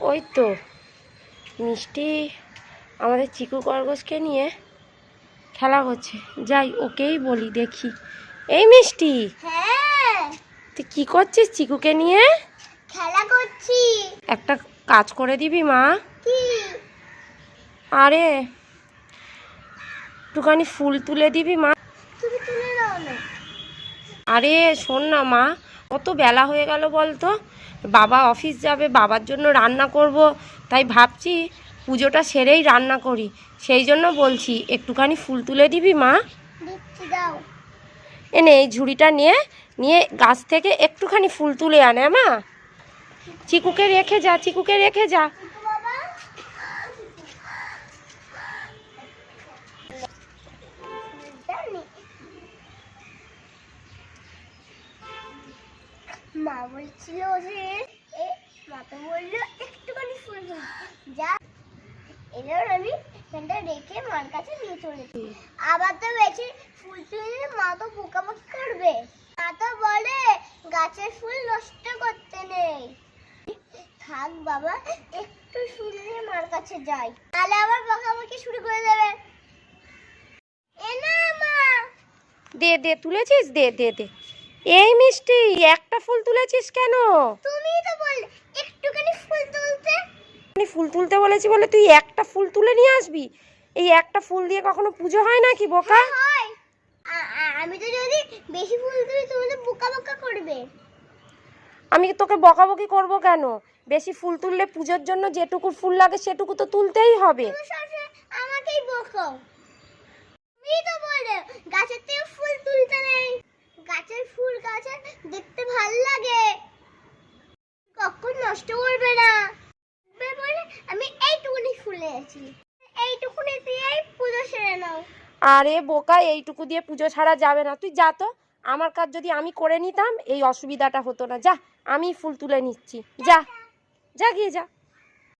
ওই তো মিষ্টি আমাদের চিকু খরগোশকে নিয়ে খেলা করছে। যাই ওকেই বলি দেখি। এই মিষ্টি হ্যাঁ। তুই কি করছিস চিকুকে নিয়ে? খেলা করছি। একটা কাজ করে দিবি মা। আরে একটুখানি ফুল তুলে দিবি মা। আরে শোন না মা। কত বেলা হয়ে গেল বলতো? বাবা অফিস যাবে বাবার জন্য রান্না করব। তাই ভাবছি পুজোটা সেরেই রান্না করি। সেই জন্য বলছি একটুখানি ফুল তুলে দিবি মা? এনে এই ঝুড়িটা নিয়ে নিয়ে গাছ থেকে একটুখানি ফুল তুলে আনে মা। চিকুকে রেখে যা চিকুকে রেখে যা। মা বলছিল যে মা তো বলল, একটুখানি ফুল ফুল যা, এবার আমি এখানটা রেখে মার কাছে নিয়ে চলেছি আবার তো বেশি ফুল তুললে মা তো পোকামাকি করবে। মা তো বলে, গাছের ফুল নষ্ট করতে নেই। থাক বাবা, একটু শুনলে মার কাছে যাই। তাহলে আবার বকাবকি শুরু করে দেবে। দে দে, তুলেছিস? দে দে দে। এই মিষ্টি একটা ফুল তুলেছিস কেন? তুমি তো বললে একটুখানি ফুল তুলতে। আমি ফুল তুলতে বলেছি বলে তুই একটা ফুল তুলে নিয়ে আসবি? এই একটা ফুল দিয়ে কখনো পুজো হয় নাকি বোকা? হয় আ- আমি তো যদি বেশি ফুল তুলি তুমি তো বোকা বোকা করবে। আমি তোকে বকাবকি করব কেন? বেশি ফুল তুললে পুজোর জন্য যেটুকু ফুল লাগে সেটুকু তো তুলতেই হবে। আমাকেই বকো তুমি তো বলে গাছের থেকে ফুল তুলতে নেই গাছের ফুল গাছের দেখতে ভালো লাগে কখন আরে বোকা, এইটুকু দিয়ে পুজো ছাড়া যাবে না। তুই যা তো, আমার কাজ যদি আমি করে নিতাম, এই অসুবিধাটা হতো না। যা, আমি ফুল তুলে নিচ্ছি। যা যা গিয়ে যা।